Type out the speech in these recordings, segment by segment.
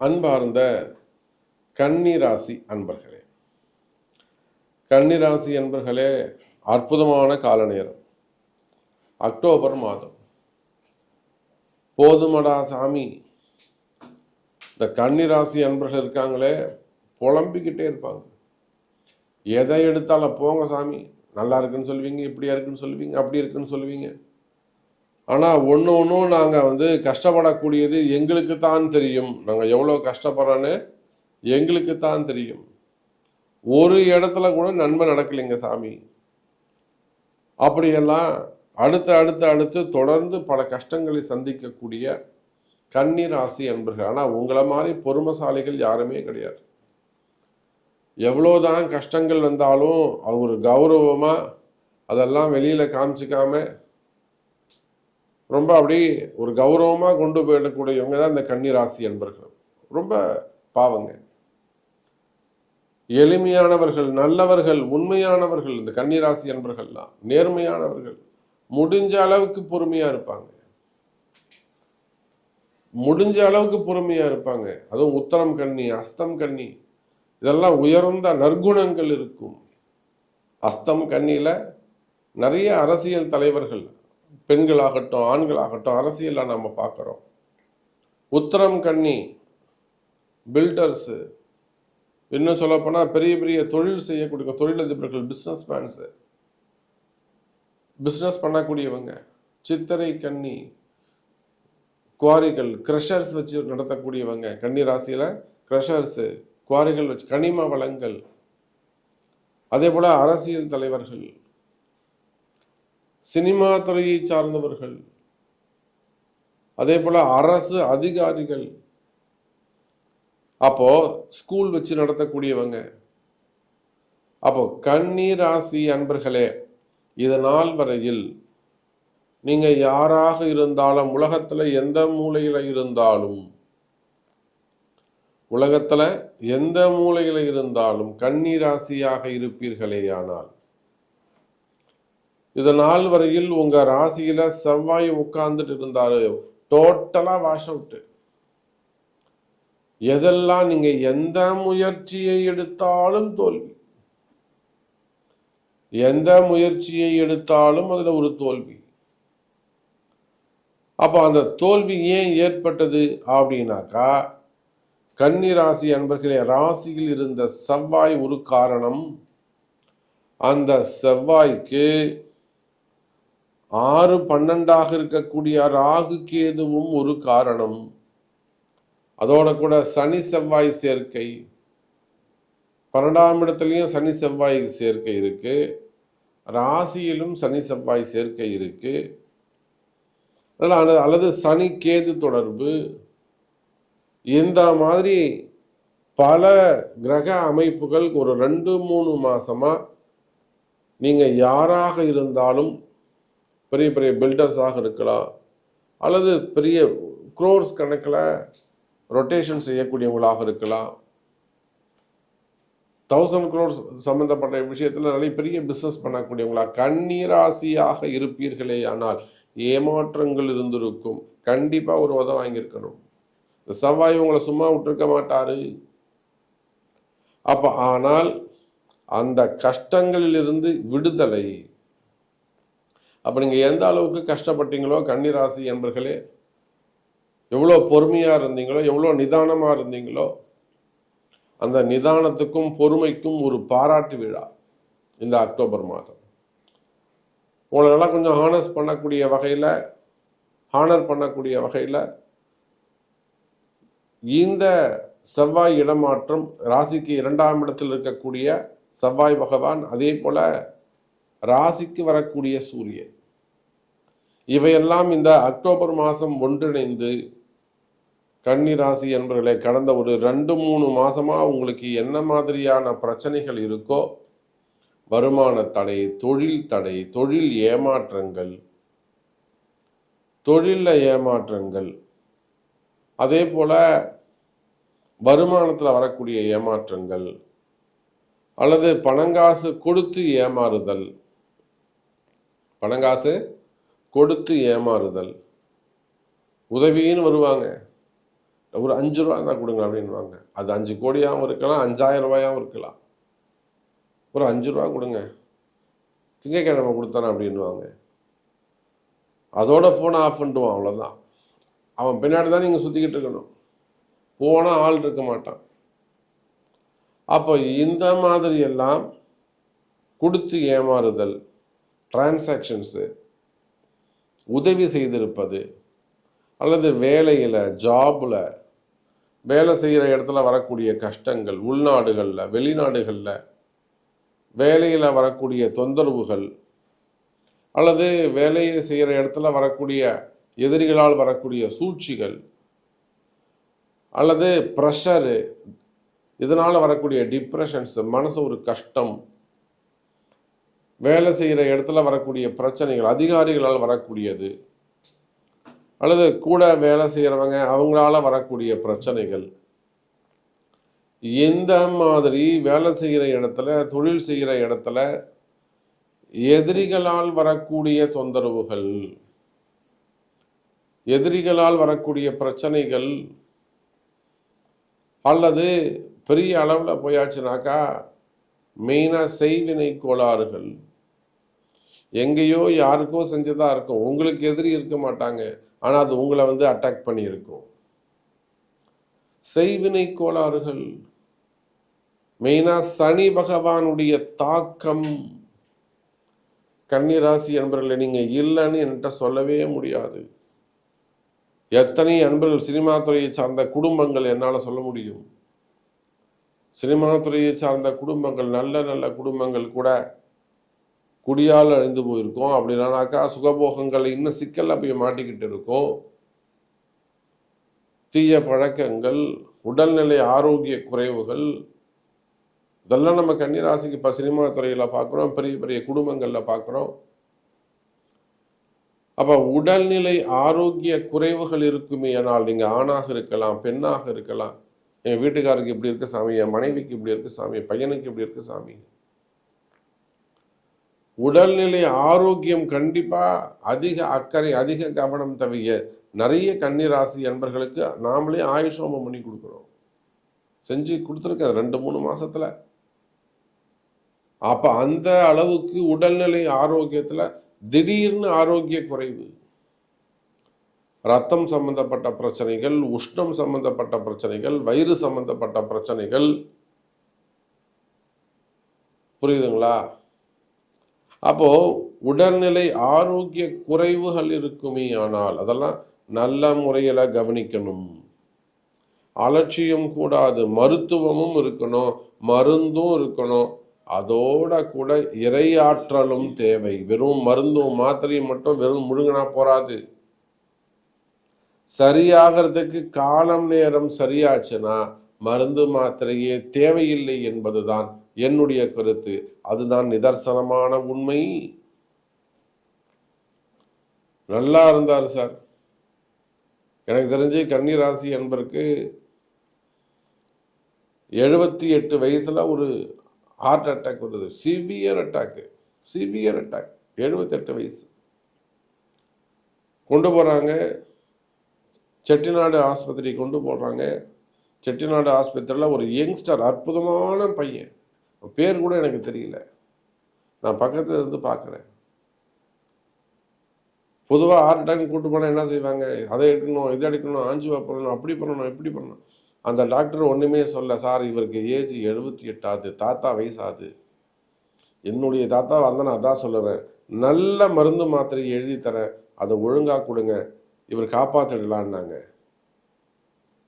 அன்பார்ந்த கன்னிராசி அன்பர்களே. கன்னிராசி அன்பர்களே அற்புதமான கால நேரம். அக்டோபர் மாதம். போதுமடா சாமி. இந்த கன்னிராசி அன்பர்கள் இருக்காங்களே புலம்பிக்கிட்டே இருப்பாங்க. எதை எடுத்தாலும் போங்க சாமி. நல்லா இருக்குன்னு சொல்லுவீங்க இப்படியா இருக்குன்னு சொல்லுவீங்க அப்படி இருக்குன்னு சொல்லுவீங்க. ஆனால் ஒன்று ஒன்றும் நாங்கள் வந்து கஷ்டப்படக்கூடியது எங்களுக்கு தான் தெரியும். நாங்கள் எவ்வளோ கஷ்டப்படுறோன்னு எங்களுக்கு தான் தெரியும். ஒரு இடத்துல கூட நன்மை நடக்கலைங்க சாமி. அப்படியெல்லாம் அடுத்து அடுத்து அடுத்து தொடர்ந்து பல கஷ்டங்களை சந்திக்கக்கூடிய கன்னி ராசி அன்பர்கள். ஆனால் உங்களை மாதிரி பொறுமசாலிகள் யாருமே கிடையாது. எவ்வளோதான் கஷ்டங்கள் வந்தாலும் அது ஒரு கௌரவமாக அதெல்லாம் வெளியில் காமிச்சிக்காமல் ரொம்ப அப்படி ஒரு கௌரவமாக கொண்டு போயிடக்கூடியவங்க தான் இந்த கன்னி ராசி அன்பர்கள். ரொம்ப பாவங்க. எளிமையானவர்கள் நல்லவர்கள் உண்மையானவர்கள் இந்த கன்னிராசி அன்பர்கள்லாம் நேர்மையானவர்கள் முடிஞ்ச அளவுக்கு பொறுமையாக இருப்பாங்க. முடிஞ்ச அளவுக்கு பொறுமையாக இருப்பாங்க. அதுவும் உத்தரம் கன்னி அஸ்தம் கன்னி இதெல்லாம் உயர்ந்த நற்குணங்கள் இருக்கும். அஸ்தம் கண்ணியில் நிறைய அரசியல் தலைவர்கள் பெண்களாகட்டும் ஆண்களாகட்டும் அரசியல்ல நம்ம பார்க்குறோம். உத்தரம் கன்னி பில்டர்ஸு இன்னும் சொல்லப்போனால் பெரிய பெரிய தொழில் செய்யக்கூடிய தொழிலதிபர்கள் பிஸ்னஸ் மேன்ஸு பிஸ்னஸ் பண்ணக்கூடியவங்க சித்திரை கன்னி குவாரிகள் க்ரஷர்ஸ் வச்சு நடத்தக்கூடியவங்க கன்னி ராசியில் க்ரஷர்ஸு குவாரிகள் வச்சு கனிம வளங்கள். அதே போல் அரசியல் தலைவர்கள் சினிமா துறையை சார்ந்தவர்கள் அதே போல் அரசு அதிகாரிகள். அப்போ ஸ்கூல் வச்சு நடத்தக்கூடியவங்க. அப்போ கன்னி ராசி அன்பர்களே இதனால் நாள் வரையில் நீங்க யாராக இருந்தாலும் உலகத்துல எந்த மூலையில இருந்தாலும் உலகத்துல எந்த மூலையில இருந்தாலும் கன்னி ராசியாக இருப்பீர்களேயானால் இது நாள் வரையில் உங்க ராசியில செவ்வாய் உட்கார்ந்துட்டு இருந்தாரு. டோட்டலா வாஷ் அவுட்டு எதெல்லாம் நீங்க எந்த முயற்சியை எடுத்தாலும் தோல்வி. எந்த முயற்சியை எடுத்தாலும் அதுல ஒரு தோல்வி. அப்போ அந்த தோல்வி ஏன் ஏற்பட்டது அப்படின்னாக்கா கன்னி ராசி அன்பர்களே ராசியில் இருந்த செவ்வாய் ஒரு காரணம். அந்த செவ்வாய்க்கு ஆறு பன்னெண்டாக இருக்கக்கூடிய ராகு கேதுவும் ஒரு காரணம். அதோட கூட சனி செவ்வாய் சேர்க்கை. பன்னெண்டாம் இடத்துலையும் சனி செவ்வாய் சேர்க்கை இருக்கு. ராசியிலும் சனி செவ்வாய் சேர்க்கை இருக்கு. அதனால் அல்லது சனி கேது தொடர்பு. இந்த மாதிரி பல கிரக அமைப்புகள் ஒரு ரெண்டு மூணு மாசமா நீங்க யாராக இருந்தாலும் பெரிய பெரிய பில்டர்ஸாக இருக்கலாம். அல்லது பெரிய குரோர்ஸ் கணக்கில் ரொட்டேஷன் செய்யக்கூடியவங்களாக இருக்கலாம். தௌசண்ட் குரோர்ஸ் சம்பந்தப்பட்ட விஷயத்தில் நிறைய பெரிய பிஸ்னஸ் பண்ணக்கூடியவங்களா கண்ணீராசியாக இருப்பீர்களே ஆனால் ஏமாற்றங்கள் இருந்திருக்கும். கண்டிப்பாக ஒரு உதவ வாங்கியிருக்கணும். இந்த செவ்வாய் உங்களை சும்மா விட்டுருக்க மாட்டாரு. அப்போ ஆனால் அந்த கஷ்டங்களிலிருந்து விடுதலை அப்போ நீங்கள் எந்த அளவுக்கு கஷ்டப்பட்டீங்களோ கன்னிராசி என்பர்களே எவ்வளோ பொறுமையாக இருந்தீங்களோ எவ்வளோ நிதானமாக இருந்தீங்களோ அந்த நிதானத்துக்கும் பொறுமைக்கும் ஒரு பாராட்டு விழா இந்த அக்டோபர் மாதம். உங்களெல்லாம் கொஞ்சம் ஹானஸ் பண்ணக்கூடிய வகையில் ஹானர் பண்ணக்கூடிய வகையில் இந்த செவ்வாய் இடமாற்றம் ராசிக்கு இரண்டாம் இடத்தில் இருக்கக்கூடிய செவ்வாய் பகவான் அதே போல் ராசிக்கு வரக்கூடிய சூரியன். இவையெல்லாம் இந்த அக்டோபர் மாதம் ஒன்றிணைந்து கன்னி ராசி என்பவர்களை கடந்த ஒரு ரெண்டு மூணு மாசமா உங்களுக்கு என்ன மாதிரியான பிரச்சனைகள் இருக்கோ வருமான தடை தொழில் தடை தொழில் ஏமாற்றங்கள் தொழில ஏமாற்றங்கள் அதே போல வருமானத்தில் வரக்கூடிய ஏமாற்றங்கள் அல்லது பணங்காசு கொடுத்து ஏமாறுதல் பணங்காசு கொடுத்து ஏமாறுதல். உதவின்னு வருவாங்க. ஒரு அஞ்சு ரூபா தான் கொடுங்க அப்படின்வாங்க அது அஞ்சு கோடியாகவும் இருக்கலாம் அஞ்சாயிரம் ரூபாயாகவும் இருக்கலாம். ஒரு அஞ்சு ரூபா கொடுங்க. திங்கக்கிழமை கொடுத்தானே அப்படின்வாங்க அதோட ஃபோனை ஆஃப் பண்ணிடுவான் அவ்வளோதான் அவன் பின்னாடி தான் நீங்கள் சுற்றிக்கிட்டு இருக்கணும். போனால் ஆள் இருக்க மாட்டான். அப்போ இந்த மாதிரி எல்லாம் கொடுத்து ஏமாறுதல். டிரான்சாக்ஷன்ஸு உதவி செய்திருப்பது அல்லது வேலையில் ஜாபில் வேலை செய்கிற இடத்துல வரக்கூடிய கஷ்டங்கள் உள்நாடுகளில் வெளிநாடுகளில் வேலையில் வரக்கூடிய தொந்தரவுகள் அல்லது வேலையை செய்கிற இடத்துல வரக்கூடிய எதிரிகளால் வரக்கூடிய சூழ்ச்சிகள் அல்லது ப்ரெஷரு இதனால் வரக்கூடிய டிப்ரெஷன்ஸு மனசு ஒரு கஷ்டம் வேலை செய்கிற இடத்துல வரக்கூடிய பிரச்சனைகள் அதிகாரிகளால் வரக்கூடியது அல்லது கூட வேலை செய்கிறவங்க அவங்களால வரக்கூடிய பிரச்சனைகள். எந்த மாதிரி வேலை செய்கிற இடத்துல தொழில் செய்கிற இடத்துல எதிரிகளால் வரக்கூடிய தொந்தரவுகள் எதிரிகளால் வரக்கூடிய பிரச்சனைகள் அல்லது பெரிய அளவில் போயாச்சுனாக்கா மெயினாக செய்வினை கோளாறுகள். எங்கேயோ யாருக்கோ செஞ்சதாக இருக்கும். உங்களுக்கு எதிரி இருக்க மாட்டாங்க. ஆனால் அது உங்களை வந்து அட்டாக் பண்ணியிருக்கும். செய்வினை கோளாறுகள். மெயினாக சனி பகவானுடைய தாக்கம். கன்னிராசி அன்பர்களை நீங்கள் இல்லைன்னு என்கிட்ட சொல்லவே முடியாது. எத்தனை அன்பர்கள் சினிமா துறையை சார்ந்த குடும்பங்கள் என்னால் சொல்ல முடியும்? சினிமா துறையை சார்ந்த குடும்பங்கள் நல்ல நல்ல குடும்பங்கள் கூட குடியால் அழிந்து போயிருக்கோம். அப்படின்னாக்கா சுகபோகங்கள் இன்னும் சிக்கலில் போய் மாட்டிக்கிட்டு இருக்கோம். தீய பழக்கங்கள் உடல்நிலை ஆரோக்கிய குறைவுகள் இதெல்லாம் நம்ம கன்னிராசிக்கு இப்போ சினிமா துறையில் பார்க்குறோம் பெரிய பெரிய குடும்பங்களில் பார்க்குறோம் அப்போ உடல்நிலை ஆரோக்கிய குறைவுகள் இருக்குமே ஆனால் நீங்கள் ஆணாக இருக்கலாம் பெண்ணாக இருக்கலாம். என் வீட்டுக்காருக்கு இப்படி இருக்கு சாமி என் மனைவிக்கு இப்படி இருக்கு சாமி பையனுக்கு இப்படி இருக்கு சாமி. உடல்நிலை ஆரோக்கியம் கண்டிப்பாக அதிக அக்கறை அதிக கவனம் தவிர நிறைய கன்னிராசி என்பர்களுக்கு நாமளே ஆயுஷோமம் பண்ணி கொடுக்குறோம். செஞ்சு கொடுத்துருக்கேன் ரெண்டு மூணு மாசத்துல. அப்ப அந்த அளவுக்கு உடல்நிலை ஆரோக்கியத்துல திடீர்னு ஆரோக்கிய குறைவு. ரத்தம் சம்பந்தப்பட்ட பிரச்சனைகள் உஷ்ணம் சம்பந்தப்பட்ட பிரச்சனைகள் வயிறு சம்பந்தப்பட்ட பிரச்சனைகள். புரியுதுங்களா? அப்போ உடல்நிலை ஆரோக்கிய குறைவுகள் இருக்குமே ஆனால் அதெல்லாம் நல்ல முறையில் கவனிக்கணும். அலட்சியம் கூடாது மருத்துவமும் இருக்கணும் மருந்தும் இருக்கணும். அதோட கூட இறையாற்றலும் தேவை. வெறும் மருந்தும் மாத்திரையும் மட்டும் வெறும் முழுங்கினா போராது சரியாகிறதுக்கு காலம் நேரம் சரியாச்சுன்னா மருந்து மாத்திரையே தேவையில்லை என்பதுதான் என்னுடைய கருத்து. அதுதான் நிதர்சனமான உண்மை. நல்லா இருந்தார் சார். எனக்கு தெரிஞ்சு கன்னிராசி என்பருக்கு எழுபத்தி எட்டு வயசில் ஒரு ஹார்ட் அட்டாக் வருது சிவியர் அட்டாக்கு சிவியர் அட்டாக் எழுபத்தெட்டு வயசு. கொண்டு போகிறாங்க செட்டிநாடு ஆஸ்பத்திரி கொண்டு போடுறாங்க செட்டிநாடு ஆஸ்பத்திரியில் ஒரு யங்ஸ்டர் அற்புதமான பையன். பேர் கூட எனக்கு தெரியல. நான் பக்கத்தில் இருந்து பார்க்குறேன். பொதுவாக ஹார்ட் அட்டாக் கூட்டு போனால் என்ன செய்வாங்க? அதை எடுக்கணும் இதை எடுக்கணும் ஆஞ்சுவா பண்ணணும் அப்படி பண்ணணும் இப்படி பண்ணணும் அந்த டாக்டர் ஒன்றுமே சொல்ல சார் இவருக்கு ஏஜ் எழுபத்தி எட்டாவது தாத்தா வயசாது என்னுடைய தாத்தா வந்தால் நான் அதான் சொல்லுவேன். நல்ல மருந்து மாத்திரை எழுதி தரேன். அதை ஒழுங்காக கொடுங்க. இவர் காப்பாற்றிடலான்னாங்க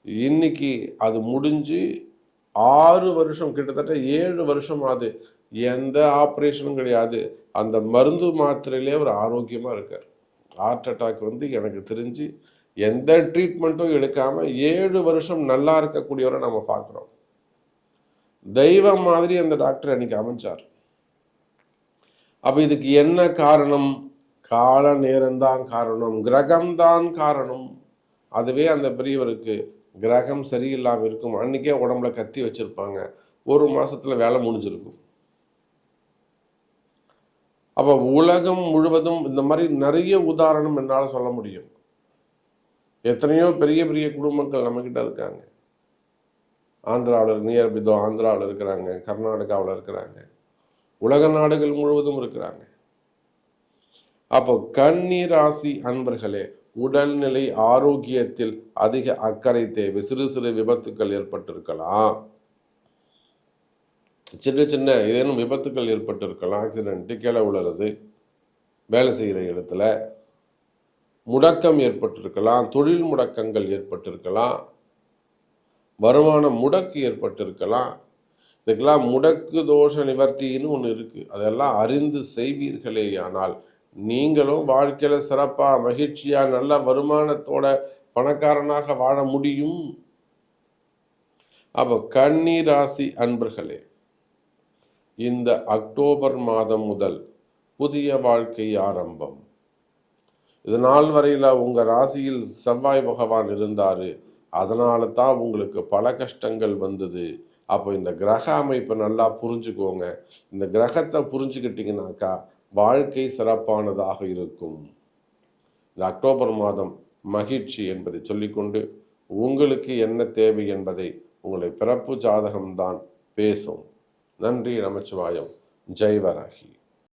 இன்னைக்கு அது முடிஞ்சு ஆறு வருஷம் கிட்டத்தட்ட ஏழு வருஷம் ஆகுது. எந்த ஆப்ரேஷனும் கிடையாது. அந்த மருந்து மாத்திரையிலே அவர் ஆரோக்கியமாக இருக்கார். ஹார்ட் அட்டாக் வந்து எனக்கு தெரிஞ்சு எந்த ட்ரீட்மெண்ட்டும் எடுக்காமல் ஏழு வருஷம் நல்லா இருக்கக்கூடியவரை நம்ம பார்க்குறோம். தெய்வம் மாதிரி அந்த டாக்டர் அன்னைக்கு அமைச்சார் அப்போ இதுக்கு என்ன காரணம்? கால நேரம்தான் காரணம் கிரகம்தான் காரணம். அதுவே அந்த பெரியவருக்கு கிரகம் சரியில்லாமல் இருக்கும். அன்னைக்கே உடம்புல கத்தி வச்சிருப்பாங்க. ஒரு மாசத்துல வேலை முடிஞ்சிருக்கும். அப்போ உலகம் முழுவதும் இந்த மாதிரி நிறைய உதாரணம் என்னால் சொல்ல முடியும். எத்தனையோ பெரிய பெரிய குடும்பங்கள் நம்மக்கிட்ட இருக்காங்க. ஆந்திராவில் நியர் பிதோ ஆந்திராவில் இருக்கிறாங்க. கர்நாடகாவில் இருக்கிறாங்க. உலக நாடுகள் முழுவதும் இருக்கிறாங்க. அப்போ கன்னி ராசி அன்பர்களே உடல்நிலை ஆரோக்கியத்தில் அதிக அக்கறை தேவை. சிறு சிறு விபத்துக்கள் ஏற்பட்டிருக்கலாம். சின்ன சின்ன ஏதேனும் விபத்துக்கள் ஏற்பட்டிருக்கலாம். ஆக்சிடென்ட்டு கீழே விழுறது வேலை செய்கிற இடத்துல முடக்கம் ஏற்பட்டிருக்கலாம். தொழில் முடக்கங்கள் ஏற்பட்டிருக்கலாம். வருமான முடக்கு ஏற்பட்டிருக்கலாம். இதுக்கெல்லாம் முடக்கு தோஷ நிவர்த்தின்னு ஒன்று இருக்குது அதெல்லாம் அறிந்து செய்வீர்களே ஆனால் நீங்களும் வாழ்க்கையில் சிறப்பா மகிழ்ச்சியா நல்ல வருமானத்தோட பணக்காரனாக வாழ முடியும். அப்போ கன்னி ராசி அன்பர்களே இந்த அக்டோபர் மாதம் முதல் புதிய வாழ்க்கை ஆரம்பம். இது நாள் வரையில உங்க ராசியில் செவ்வாய் பகவான் இருந்தாரு. அதனால தான் உங்களுக்கு பல கஷ்டங்கள் வந்தது. அப்போ இந்த கிரக அமைப்பை நல்லா புரிஞ்சுக்கோங்க. இந்த கிரகத்தை புரிஞ்சுக்கிட்டீங்கன்னாக்கா வாழ்க்கை சிறப்பானதாக இருக்கும். இந்த அக்டோபர் மாதம் மகிழ்ச்சி என்பதை சொல்லிக்கொண்டு உங்களுக்கு என்ன தேவை என்பதை உங்களை பிறப்பு ஜாதகம்தான் பேசும். நன்றி நமச்சிவாயம். ஜெய்வராகி